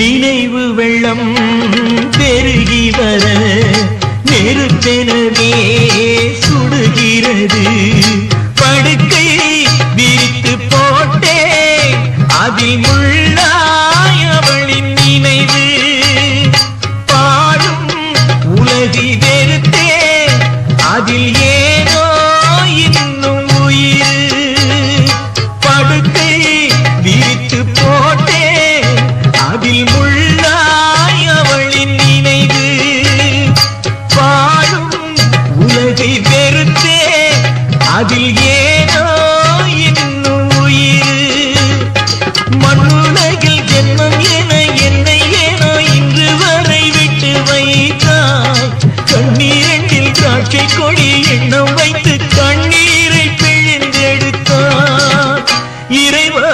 நினைவு வெள்ளம் பெருகி வர நெருப்பெனவே சுடுகிறது. படுக்கை விரித்து போட்டே அதில் முள்ளாயவளின் நினைவு. பாடும் உலகி வெறுத்தே அதில் அதில் ஏதோ இன்னும் உயிர் மண்ணுலகில் ஜென்மம் என என்னை ஏனோ இன்று வரை விட்டு வைத்தாய். கண்ணீரண்டில் திராட்சை கொடி எண்ணம் வைத்து கண்ணீரை பிழிந்தெடுத்தான் இறைவா